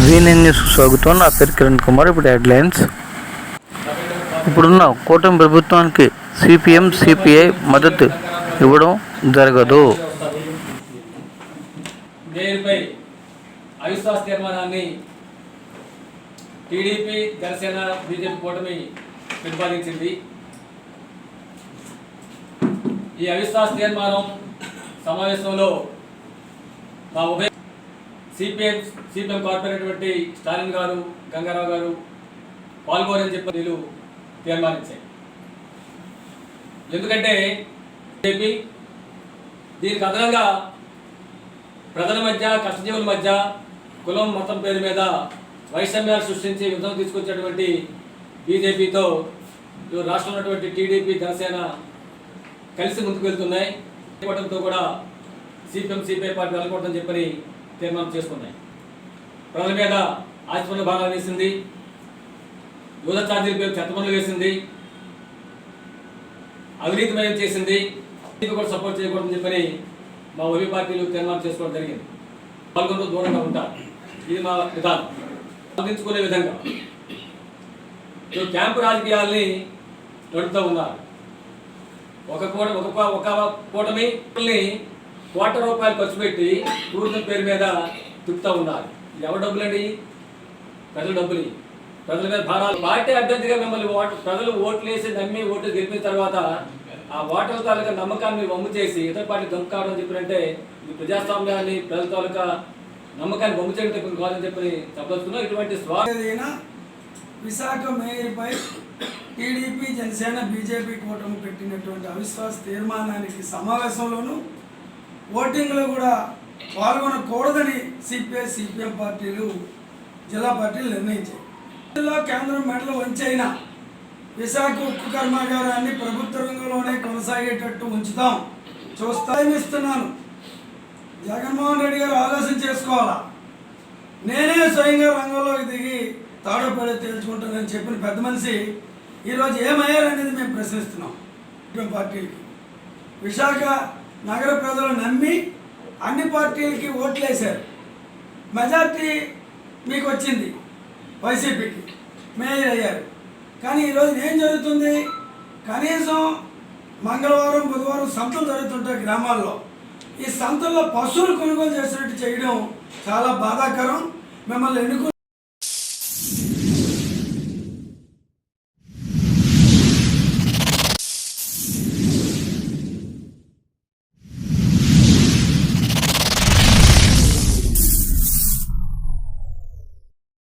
వీఎన్ఎన్ news స్వాగతం నా పేరు కిరణ్ కుమార్ ఇప్పుడు హెడ్లైన్స్ ఇప్పుడున్న కూటమి ప్రభుత్వానికి సిపిఎం సిపిఐ మద్దతు ఇవ్వడం జరగదు. అవిశ్వాస తీర్మానాన్ని టీడీపీ జనసేన బీజేపీ కూటమి ప్రతిపాదించింది ఈ అవిశ్వాస తీర్మానం సమావేశంలో మా ఉభయ సిపిఎం సిపిఎం కార్పొరేటువంటి స్టాలిన్ గారు గంగారావు గారు పాల్గొనని చెప్పి వీళ్ళు తీర్మానించాయి. ఎందుకంటే బీజేపీ దీనికి అదనంగా ప్రజల మధ్య కష్టజీవుల మధ్య కులం మతం పేరు మీద వైషమ్యాలు సృష్టించి యుద్ధం తీసుకొచ్చినటువంటి బీజేపీతో ఇటు రాష్ట్రంలో ఉన్నటువంటి టీడీపీ జనసేన కలిసి ముందుకు వెళ్తున్నాయి. కూటమితో కూడా సిపిఎం సిపిఐ పార్టీ వెళ్ళకూడదని చెప్పని తీర్మానం చేసుకున్నాయి. ప్రజల మీద ఆచరణ భాగాలు వేసింది. యువత ఛార్జీల పేరు చెత్తమనులు వేసింది. అవినీతిమయం చేసింది. కూడా సపోర్ట్ చేయకూడదని చెప్పని మా ఉభయ పార్టీలు తీర్మానం చేసుకోవడం జరిగింది. పాల్గొంటూ దూరంగా ఉంటారు. ఇది మా విధానం. అందించుకునే విధంగా. క్యాంపు రాజకీయాల్ని నడుపుతూ ఉన్నారు. ఒక కూట ఒక ఒక కూటమి కోట్ల రూపాయలు ఖర్చు పెట్టి టూరిజం పేరు మీద తిప్పుతూ ఉన్నారు. ఇది ఎవరి డబ్బులండి? ప్రజల డబ్బులు. ప్రజల మీద భారాలు. పార్టీ అభ్యర్థిగా మిమ్మల్ని ఓటు ప్రజలు ఓట్లు వేసి నమ్మి ఓట్లు గెలిపిన తర్వాత ఆ ఓటర్ల తాలూకా నమ్మకాన్ని వమ్ము చేసి ఇతర పార్టీ దమ్ము కావడం చెప్పినంటే ఇది ప్రజాస్వామ్యాన్ని ప్రజల తాలూకా నమ్మకాన్ని బొమ్మ చేయడం చెప్పిన కాదని చెప్పి చెప్పదలుచుకున్నాం ఇటువంటి స్వా విశాఖ మేయర్పై టీడీపీ జనసేన బీజేపీ కూటమి పెట్టినటువంటి అవిశ్వాస తీర్మానానికి సమావేశంలోనూ ఓటింగ్లో కూడా పాల్గొనకూడదని సిపిఐ సిపిఎం పార్టీలు జిల్లా పార్టీలు నిర్ణయించాయి. జిల్లా కేంద్రం మెడలు వంచైనా విశాఖ ఉక్కు కర్మాగారాన్ని ప్రభుత్వ రంగంలోనే కొనసాగేటట్టు ఉంచుతాం. చూస్తాం ఇస్తున్నాను. జగన్మోహన్ రెడ్డి గారు ఆలోచన చేసుకోవాలా? నేనే స్వయంగా రంగంలోకి దిగి తాడోపేడ తేల్చుకుంటానని చెప్పిన పెద్ద మనిషి ఈరోజు ఏమయ్యారనేది మేము ప్రశ్నిస్తున్నాం ఇటు పార్టీలకి. విశాఖ నగర ప్రజలు నమ్మి అన్ని పార్టీలకి ఓట్లేశారు మెజార్టీ మీకు వచ్చింది వైసీపీకి. మేయర్ అయ్యారు. కానీ ఈరోజు ఏం జరుగుతుంది? కనీసం మంగళవారం బుధవారం సంతలు జరుగుతుంటాయి గ్రామాల్లో. ఈ సంతల్లో పశువులు కొనుగోలు చేసినట్టు చేయడం చాలా బాధాకరం. మిమ్మల్ని ఎన్నుకున్న